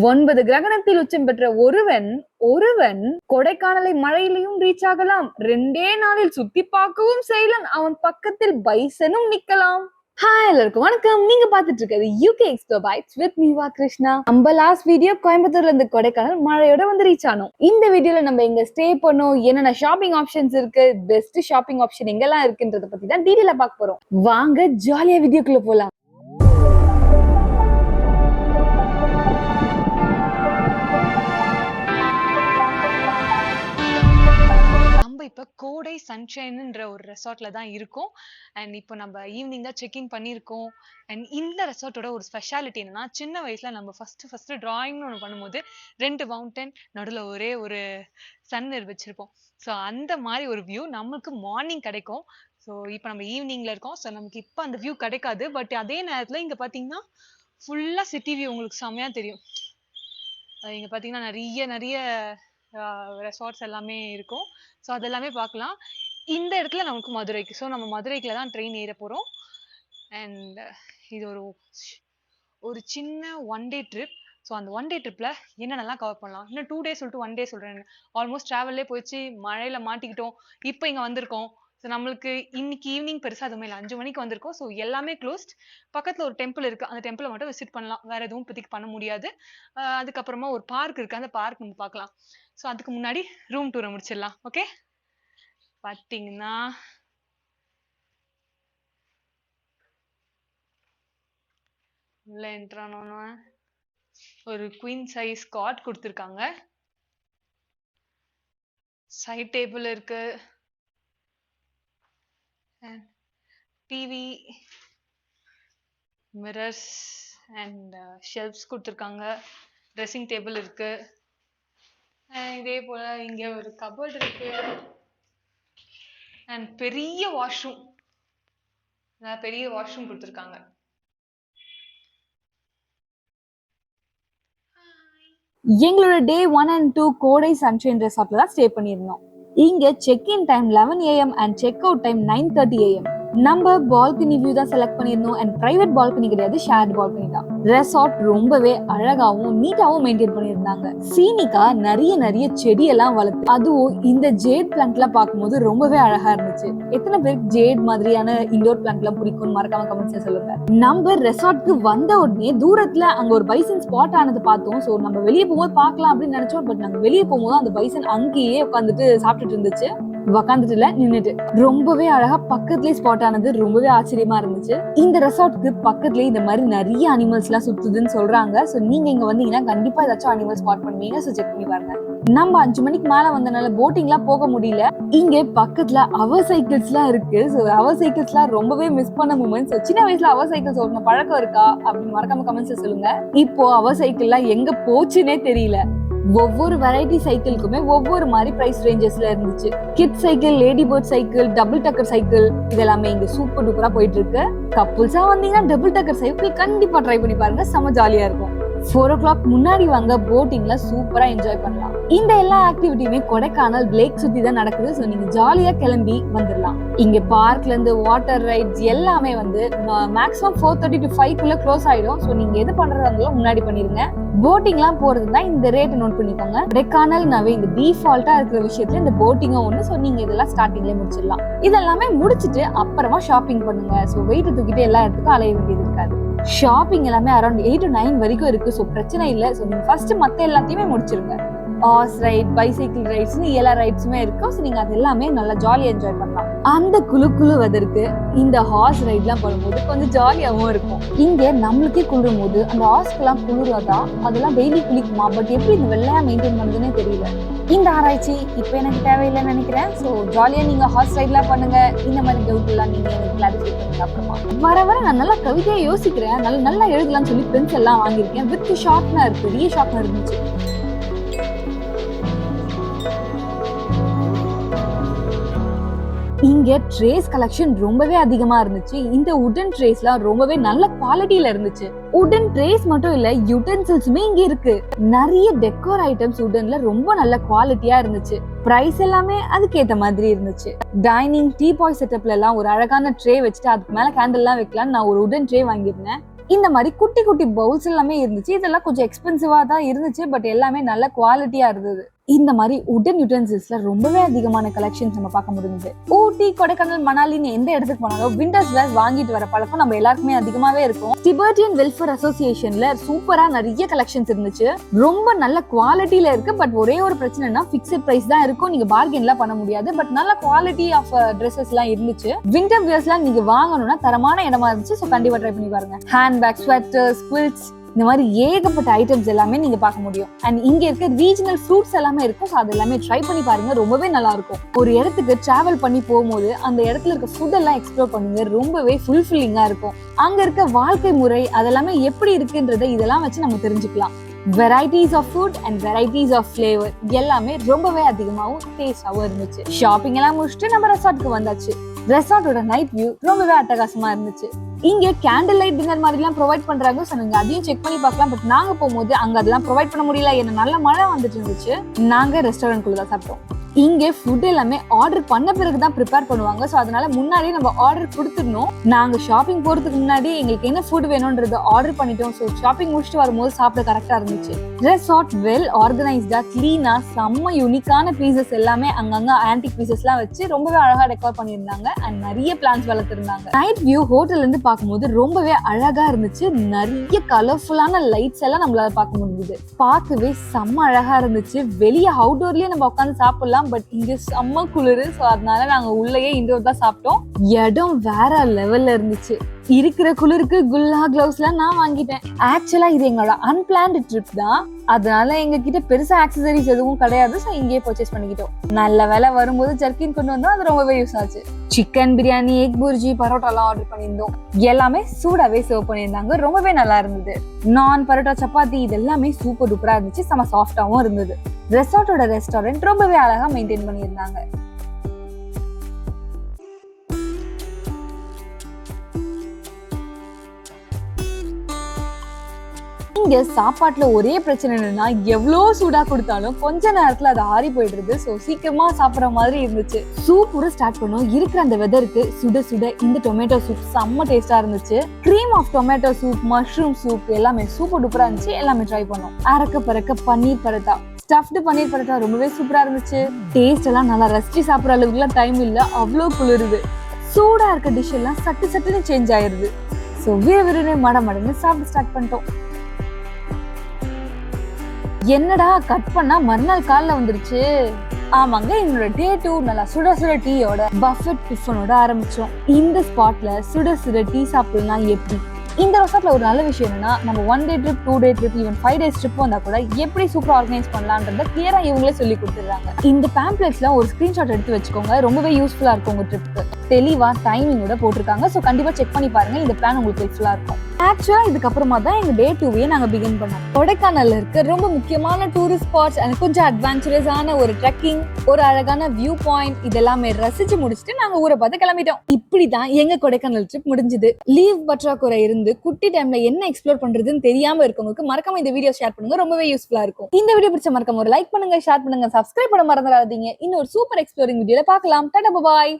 ஒன்பது கிரகணத்தில் உச்சம் பெற்ற ஒருவன் ஒருவன் கொடைக்கானலை மழையிலையும் ரீச் ஆகலாம். ரெண்டே நாளில் சுத்தி பார்க்கவும் செய்யலாம். அவன் பக்கத்தில் பைசனும் நிக்கலாம் ஹாய் எல்லாருக்கும் வணக்கம். நீங்க பாத்துட்டு இருக்கிறது UK explo bites with Meeva Krishna. நம்ம லாஸ்ட் வீடியோ கோயம்புத்தூர்ல இருந்து கொடைக்கானல் மழையோட வந்து ரீச் ஆனோம். இந்த வீடியோல நம்ம எங்க ஸ்டே பண்ணோம் என்னென்ன ஷாப்பிங் ஆப்ஷன்ஸ் இருக்கு பெஸ்ட் ஷாப்பிங் ஆப்ஷன் எங்கெல்லாம் இருக்குன்றத பத்தி தான் டீடைலா பார்க்க போறோம். வாங்க ஜாலியா வீடியோக்குள்ள போலாம். இப்போ கோடை சன்ஷைன்ன்ற ஒரு ரெசார்ட்ல தான் இருக்கோம். அண்ட் இப்போ நம்ம ஈவினிங் தான் செக்கிங் பண்ணியிருக்கோம். அண்ட் இந்த ரெசார்ட்டோட ஒரு ஸ்பெஷாலிட்டி என்னன்னா சின்ன வயசுல நம்ம ஃபர்ஸ்ட் ஃபர்ஸ்ட் டிராயிங்னு ஒன்று பண்ணும்போது ரெண்டு மவுண்டன் நடுவில் ஒரே ஒரு சன் வச்சிருப்போம் ஸோ அந்த மாதிரி ஒரு வியூ நம்மளுக்கு மார்னிங் கிடைக்கும். ஸோ இப்போ நம்ம ஈவினிங்ல இருக்கோம். ஸோ நமக்கு இப்போ அந்த வியூ கிடைக்காது. பட் அதே நேரத்தில் இங்கே பார்த்தீங்கன்னா ஃபுல்லாக சிட்டி வியூ உங்களுக்கு செம்மையா தெரியும். இங்கே பார்த்தீங்கன்னா நிறைய நிறைய ரெசார்ட்ஸ் எல்லாமே இருக்கும். ஸோ அதெல்லாமே பார்க்கலாம். இந்த இடத்துல நமக்கு மதுரைக்கு. ஸோ நம்ம மதுரைக்குள்ள தான் ட்ரெயின் ஏற போகிறோம் அண்ட் இது ஒரு ஒரு சின்ன ஒன் டே ட்ரிப் ஸோ அந்த ஒன் டே ட்ரிப்பில் என்னென்னலாம் கவர் பண்ணலாம்? இன்னும் டூ டேஸ் சொல்லிட்டு ஒன் டே சொல்கிறேன் ஆல்மோஸ்ட் ட்ராவல்லே போயிடுச்சு. மழையில் மாட்டிக்கிட்டோம். இப்போ இங்கே வந்திருக்கோம். ஸோ நம்மளுக்கு இன்னைக்கு ஈவினிங் பெருசாக அதுவுமே இல்லை. அஞ்சு மணிக்கு வந்திருக்கோம். ஸோ எல்லாமே க்ளோஸ்ட் பக்கத்தில் ஒரு டெம்பிள் இருக்குது அந்த டெம்பிளை மட்டும் விசிட் பண்ணலாம். வேறு எதுவும் இப்போதைக்கு பண்ண முடியாது. அதுக்கப்புறமா ஒரு பார்க் இருக்குது அந்த பார்க் நம்ம பார்க்கலாம். ஸோ அதுக்கு முன்னாடி ரூம் டூரை முடிச்சிடலாம். ஓகே பார்த்தீங்கன்னா உள்ள என்ட்ரானோன்னு ஒரு குயின் சைஸ் காட் கொடுத்துருக்காங்க. சைட் டேபிள் இருக்கு. டிவி மிரர்ஸ் அண்ட் ஷெல்ஃப்ஸ் கொடுத்துருக்காங்க. ட்ரெஸ்ஸிங் டேபிள் இருக்கு. இதே போல இங்க ஒரு கபோர்ட் இருக்கு. அண்ட் பெரிய வாஷ்ரூம் பெரிய வாஷ்ரூம் கொடுத்துருக்காங்க. எங்களோட day one and two Kodai sunshine ரெசார்ட்ல தான் ஸ்டே பண்ணியிருந்தோம். இங்க check in time eleven AM and check out time nine thirty AM நம்ம பால்கனி வியூ தான் செலக்ட் பண்ணியிருந்தோம் அண்ட் பிரைவேட் பால்கனி கிடையாது ஷேர்ட் பால்கனி தான். ரெசார்ட் ரொம்பவே அழகாவும் நீட்டாவும் மெயின்டைன் பண்ணியிருந்தாங்க. சீனிக்கா நிறைய நிறைய செடியெல்லாம் வளர்த்து அதுவும் இந்த ஜேட் பிளான்ட் பார்க்கும்போது ரொம்பவே அழகா இருந்துச்சு. எத்தனை பேருக்கு ஜேட் மாதிரியான இண்டோர் பிளான்ட் எல்லாம் பிடிக்கும்னு மறக்காம கமெண்ட்ஸ்ல சொல்லுங்க. நம்ம ரெசார்ட்க்கு வந்த உடனே தூரத்துல அங்க ஒரு பைசன் ஸ்பாட் ஆனது பார்த்தோம். சோ நம்ம வெளியே போகும்போது பார்க்கலாம் அப்படின்னு நினைச்சோம். பட் நாங்க வெளியே போகும்போது அந்த பைசன் அங்கேயே உட்காந்துட்டு சாப்பிட்டுட்டு இருந்துச்சு. உக்காந்துட்டு இல்ல நின்னுட்டு. ரொம்பவே அழகா பக்கத்துலயே ஸ்பாட் ஆனது ரொம்பவே ஆச்சரியமா இருந்துச்சு. இந்த ரெசார்ட்க்கு பக்கத்துலயே இந்த மாதிரி நிறைய அனிமல்ஸ் எல்லாம் சுத்துதுன்னு சொல்றாங்க. சோ நீங்க இங்க வந்தீங்கன்னா கண்டிப்பா ஏதாச்சும் அனிமல் ஸ்பாட் பண்ணுவீங்க. சோ செக் பண்ணி பாருங்க. நம்ம அஞ்சு மணிக்கு மேல வந்தனால போட்டிங் எல்லாம் போக முடியல. இங்க பக்கத்துல அவர் சைக்கிள்ஸ் எல்லாம் இருக்கு. சோ அவர் சைக்கிள்ஸ் எல்லாம் ரொம்பவே மிஸ் பண்ண மூமெண்ட்ஸ் சின்ன வயசுல அவர் சைக்கிள்ஸ் ஓட்டின பழக்கம் இருக்கா? அப்படின்னு மறக்காம கமெண்ட்ஸ் சொல்லுங்க. இப்போ அவர் சைக்கிள் எல்லாம் எங்க போச்சுன்னே தெரியல. ஒவ்வொரு வெரைட்டி சைக்கிளுக்குமே ஒவ்வொரு மாதிரி பிரைஸ் ரேஞ்சஸ்ல இருந்துச்சு. Kid cycle lady bird cycle double decker cycle இதெல்லாமே இங்க சூப்பர் டூப்பரா போயிட்டு இருக்கு. கப்புள்ஸா வந்தீங்கன்னா டபுள் டக்கர் சைக்கிள் கண்டிப்பா ட்ரை பண்ணி பாருங்க. செம ஜாலியா இருக்கும். ஃபோர் ஓ கிளாக் முன்னாடி வாங்க போட்டிங்ல சூப்பரா என்ஜாய் பண்ணலாம். இந்த எல்லா ஆக்டிவிட்டியுமே கொடைக்கானல் லேக் சுத்தி தான் நடக்குது. ஸோ நீங்க ஜாலியா கிளம்பி வந்துடலாம் இங்க பார்க்ல இருந்து வாட்டர் ரைட்ஸ் எல்லாமே வந்து maximum four thirty to five குள்ள க்ளோஸ் ஆயிடும். ஸோ நீங்க எது பண்றதா முன்னாடி பண்ணிருங்க. போட்டிங்லாம் போறது தான் இந்த ரேட் நோட் பண்ணிக்கோங்க. கொடைக்கானல்னாவே இந்த டிஃபால்ட்டா இருக்கிற விஷயத்துல இந்த போட்டிங்கும் ஒன்று ஸோ நீங்க இதெல்லாம் ஸ்டார்டிங்லேயே முடிச்சிடலாம் இதெல்லாமே முடிச்சிட்டு அப்புறமா ஷாப்பிங் பண்ணுங்க. ஸோ வெயிட் தூக்கிட்டு எல்லா இடத்துக்கும் அலைய வேண்டியது இருக்காது. ஷாப்பிங் எல்லாமே அரௌண்ட் எயிட் டு நைன் வரைக்கும் இருக்கு. ஸோ பிரச்சனை இல்லை. ஸோ நீங்கள் ஃபர்ஸ்ட் மற்ற எல்லாத்தையுமே முடிச்சிருங்க. ஹார்ஸ் ரைட் பைசைக்கிள் ரைட்ஸ்னு எல்லா ரைட்ஸுமே இருக்கும் ஸோ நீங்கள் அது எல்லாமே நல்லா ஜாலியாக என்ஜாய் பண்ணலாம். அந்த குழு குழு வதற்கு இந்த ஹார்ஸ் ரைட்லாம் பண்ணும்போது கொஞ்சம் ஜாலியாகவும் இருக்கும். இங்கே நம்மளுக்கே குளிரும் போது அந்த ஹார்ஸ்க்கெல்லாம் குளிராதா அதெல்லாம் டெய்லி குளிக்குமா? பட் எப்படி இந்த வெள்ளையாக மெயின்டைன் பண்ணுதுன்னே தெரியல. இந்த ஆராய்ச்சி இப்போ எனக்கு தேவையில்லைன்னு நினைக்கிறேன். ஸோ ஜாலியாக நீங்கள் ஹார்ஸ் ரைட்லாம் பண்ணுங்க. இந்த மாதிரி டவுட் எல்லாம் நீங்கள் எனக்கு கிளாரிஃபை பண்ணுங்க அப்புறமா. வர வர நான் நல்லா கவிதையை யோசிக்கிறேன். நல்லா நல்லா எழுதலாம்னு சொல்லி பென்சில் எல்லாம் வாங்கியிருக்கேன். வித் ஷார்ப்னர் பெரிய ஷார்ப்னர் இருந்துச்சு. இங்கே ட்ரேஸ் கலெக்ஷன் ரொம்பவே அதிகமா இருந்துச்சு. இந்த உடன் ட்ரேஸ்லாம் ரொம்பவே நல்ல குவாலிட்டியில இருந்துச்சு. உடன் ட்ரேஸ் மட்டும் இல்ல யுடென்சில்ஸுமே இங்க இருக்கு. நிறைய டெக்கோர் ஐட்டம்ஸ் உடன்ல ரொம்ப நல்ல குவாலிட்டியா இருந்துச்சு. பிரைஸ் எல்லாமே அதுக்கேத்த மாதிரி இருந்துச்சு. டைனிங் டீ பாய் செட்டப்ல எல்லாம் ஒரு அழகான ட்ரே வச்சுட்டு அதுக்கு மேல கேண்டில் எல்லாம் வைக்கலாம்னு நான் ஒரு உடன் ட்ரே வாங்கியிருந்தேன். இந்த மாதிரி குட்டி குட்டி பவுல்ஸ் எல்லாமே இருந்துச்சு. இதெல்லாம் கொஞ்சம் எக்ஸ்பென்சிவா தான் இருந்துச்சு பட் எல்லாமே நல்ல குவாலிட்டியா இருந்தது. இந்த மாதிரி உடன் யூட்டன்சில்ஸ்ல ரொம்பவே அதிகமான கலெக்ஷன்ஸ் நம்ம பார்க்க முடிஞ்சது. ஊட்டி கொடைக்கானல் மணாலின்னு எந்த இடத்துக்கு போனாலும் விண்டர்ஸ் வேர் வாங்கிட்டு வர பழக்கம் நம்ம எல்லாருக்குமே அதிகமாவே இருக்கும். டிபர்டியன் வெல்ஃபேர் அசோசியேஷன்ல சூப்பரா நிறைய கலெக்ஷன்ஸ் இருந்துச்சு. ரொம்ப நல்ல குவாலிட்டியில இருக்கு. பட் ஒரே ஒரு பிரச்சனைனா பிக்சட் பிரைஸ் தான் இருக்கும். நீங்க பார்கென்லாம் பண்ண முடியாது. பட் நல்ல குவாலிட்டி ஆஃப் ட்ரெஸ்ஸஸ் எல்லாம் இருந்துச்சு. விண்டர் வியர்ஸ்லாம் நீங்க வாங்கணும்னா தரமான இடமா இருந்துச்சு. ஸோ கண்டிப்பா ட்ரை பண்ணி பாருங்க. ஹேண்ட் பேக் ஸ்வெட்டர்ஸ் குவில்ஸ் இந்த மாதிரி ஏகப்பட்ட ஐட்டம்ஸ் எல்லாமே நீங்க பார்க்க முடியும். அண்ட் இங்க இருக்க ரீஜனல் ஃப்ரூட்ஸ் எல்லாமே இருக்கும். ஸோ அது எல்லாமே ட்ரை பண்ணி பாருங்க. ரொம்பவே நல்லா இருக்கும் ஒரு இடத்துக்கு டிராவல் பண்ணி போகும்போது அந்த இடத்துல இருக்க ஃபுட் எல்லாம் எக்ஸ்ப்ளோர் பண்ணுங்க. ரொம்பவே ஃபுல்ஃபில்லிங்கா இருக்கும். அங்க இருக்க வாழ்க்கை முறை அதெல்லாமே எப்படி இருக்குன்றதை இதெல்லாம் வச்சு நம்ம தெரிஞ்சுக்கலாம். Varieties of food and varieties of flavour எல்லாமே ரொம்பவே அதிகமாகவும் டேஸ்டாகவும் இருந்துச்சு. ஷாப்பிங் எல்லாம் முடிச்சுட்டு நம்ம ரெசார்ட்க்கு வந்தாச்சு. ரெசார்ட்டோட நைட் வியூ ரொம்பவே அட்டகாசமா இருந்துச்சு. இங்க கேண்டில் லைட் டின்னர் மாதிரிலாம் ப்ரொவைட் பண்றாங்க சொன்னாங்க. நீங்க அதையும் செக் பண்ணி பார்க்கலாம். பட் நாங்க போகும்போது அங்க அதெல்லாம் ப்ரொவைட் பண்ண முடியல. ஏன்னா நல்ல மழை வந்துட்டு இருந்துச்சு. நாங்க ரெஸ்டாரண்ட் குள்ள தான் சாப்பிட்டோம். இங்கே ஃபுட் எல்லாமே ஆர்டர் பண்ண பிறகு தான் ப்ரிப்பேர் பண்ணுவாங்க. ஸோ அதனால முன்னாடியே நம்ம ஆர்டர் கொடுத்துடணும். நாங்கள் ஷாப்பிங் போகிறதுக்கு முன்னாடி எங்களுக்கு என்ன ஃபுட் வேணும்ன்றது ஆர்டர் பண்ணிட்டோம். ஸோ ஷாப்பிங் முடிச்சுட்டு வரும்போது சாப்பிட கரெக்டாக இருந்துச்சு. ரெசார்ட் வெல் ஆர்கனைஸ்டாக க்ளீனாக செம்ம யூனிக்கான பீசஸ் எல்லாமே அங்கங்கே ஆன்டிக் பீசஸ்லாம் வச்சு ரொம்பவே அழகாக டெக்கோர் பண்ணியிருந்தாங்க. அண்ட் நிறைய பிளான்ஸ் வளர்த்துருந்தாங்க. நைட் வியூ ஹோட்டல்ல இருந்து பார்க்கும்போது ரொம்பவே அழகாக இருந்துச்சு. நிறைய கலர்ஃபுல்லான லைட்ஸ் எல்லாம் நம்மளால பார்க்க முடிஞ்சுது. பார்க்கவே செம்ம அழகாக இருந்துச்சு. வெளியே அவுட்டோர்லயே நம்ம உட்காந்து சாப்பிடலாம். பட் இங்க செம்ம குளிர். ஸோ அதனால நாங்க உள்ளேயே இண்டோர் தான் சாப்பிட்டோம். இடம் வேற லெவல்ல இருந்துச்சு. இருக்கிற குளிருக்கு குல்லா கிளவுஸ்லாம் நான் வாங்கிட்டேன். ஆக்சுவலா இது எங்களோட அன்பிளான்டு ட்ரிப் தான். அதனால எங்க கிட்ட பெருசா ஆக்சசரிஸ் எதுவும் கிடையாது. ஸோ இங்கேயே பர்ச்சேஸ் பண்ணிக்கிட்டோம். நல்ல வேலை வரும்போது ஜர்க்கின் கொண்டு வந்தோம். அது ரொம்பவே யூஸ் ஆச்சு. சிக்கன் பிரியாணி எக் புர்ஜி பரோட்டாலாம் ஆர்டர் பண்ணியிருந்தோம். எல்லாமே சூடாவே சர்வ் பண்ணியிருந்தாங்க. ரொம்பவே நல்லா இருந்தது. நான் பரோட்டா சப்பாத்தி இது எல்லாமே சூப்பர் டூப்பரா இருந்துச்சு. செம சாஃப்டாவும் இருந்தது. ரெசார்ட்டோட ரெஸ்டாரண்ட் ரொம்பவே அழகா மெயின்டைன் பண்ணியிருந்தாங்க. இங்க சாப்பாட்டுல ஒரே பிரச்சனை என்னன்னா எவ்வளோ சூடா கொடுத்தாலும் கொஞ்ச நேரத்துல அது ஆறி போயிடுறது. ஸோ சீக்கிரமா சாப்பிட்ற மாதிரி இருந்துச்சு. சூப் கூட ஸ்டார்ட் பண்ணோம். இருக்கிற அந்த வெதருக்கு சுட சுட இந்த டொமேட்டோ சூப் செம்ம டேஸ்டா இருந்துச்சு. Cream of tomato soup mushroom soup எல்லாமே சூப்பர் டூப்பரா இருந்துச்சு. எல்லாமே ட்ரை பண்ணோம். அறக்க பறக்க பன்னீர் பரத்தா ஸ்டஃப்டு பன்னீர் பரோட்டா ரொம்பவே சூப்பராக இருந்துச்சு. டேஸ்ட் எல்லாம் நல்லா ரசிச்சு சாப்பிட்ற அளவுக்குலாம் டைம் இல்லை. அவ்வளோ குளிருது. சூடாக இருக்க டிஷ் எல்லாம் சட்டு சட்டுன்னு சேஞ்ச் ஆயிடுது ஸோ விறுவிறுன்னு மட மடன்னு சாப்பிட ஸ்டார்ட் பண்ணிட்டோம். என்னடா கட் பண்ணா மறுநாள் காலைல வந்துருச்சு. ஆமாங்க என்னோட டே டூ நல்லா சுட சுட டீயோட பஃபெட் டிஃபனோட ஆரம்பிச்சோம். இந்த ஸ்பாட்ல சுட சுட டீ சாப்பிடலாம் எப்படி? இந்த ரெசார்ட்ல ஒரு நல்ல விஷயம் என்னன்னா நம்ம one day trip two day trip even five days trip வந்தா கூட எப்படி சூப்பர் ஆர்கனைஸ் பண்ணலான்றத கிளியரா இவங்களே சொல்லி கொடுத்துறாங்க இந்த பேம்ப்ளெட்ஸ்ல ஒரு ஸ்கிரீன்ஷாட் எடுத்து வச்சுக்கோங்க. ரொம்பவே யூஸ்ஃபுல்லா இருக்கும் உங்க ட்ரிப்க்கு தெளிவா டைமிங்கோட போட்டிருக்காங்க. ஸோ கண்டிப்பா செக் பண்ணி பாருங்க. இந்த பிளான் உங்களுக்கு ஹெல்ப்ஃபுல்லா இருக்கும். ஆக்சுவலாக இதுக்கப்புறமா தான் எங்கள் டே டூவே நாங்கள் பிகின் பண்ணோம். கொடைக்கானலில் இருக்க ரொம்ப முக்கியமான டூரிஸ்ட் ஸ்பாட்ஸ் அண்ட் கொஞ்சம் அட்வென்ச்சரஸான ஒரு ட்ரெக்கிங் ஒரு அழகான வியூ பாயிண்ட் இதெல்லாமே ரசிச்சு முடிச்சுட்டு நாங்கள் ஊரை பார்த்து கிளம்பிட்டோம். இப்படி தான் எங்கள் கொடைக்கானல் ட்ரிப் முடிஞ்சது. லீவ் பற்றாக்குறை இருந்து குட்டி டைம்ல என்ன எக்ஸ்ப்ளோர் பண்றதுன்னு தெரியாம இருக்கவங்களுக்கு மறக்காம இந்த வீடியோ ஷேர் பண்ணுங்க. ரொம்பவே யூஸ்ஃபுல்லா இருக்கும். இந்த வீடியோ பிடிச்ச மறக்காம ஒரு லைக் பண்ணுங்க ஷேர் பண்ணுங்க சப்ஸ்கிரைப் பண்ண மறந்துடாதீங்க. இன்னொரு சூப்பர் எக்ஸ்ப்ளோரிங் வீடியோல பார்க்கலாம். டாடா பாய்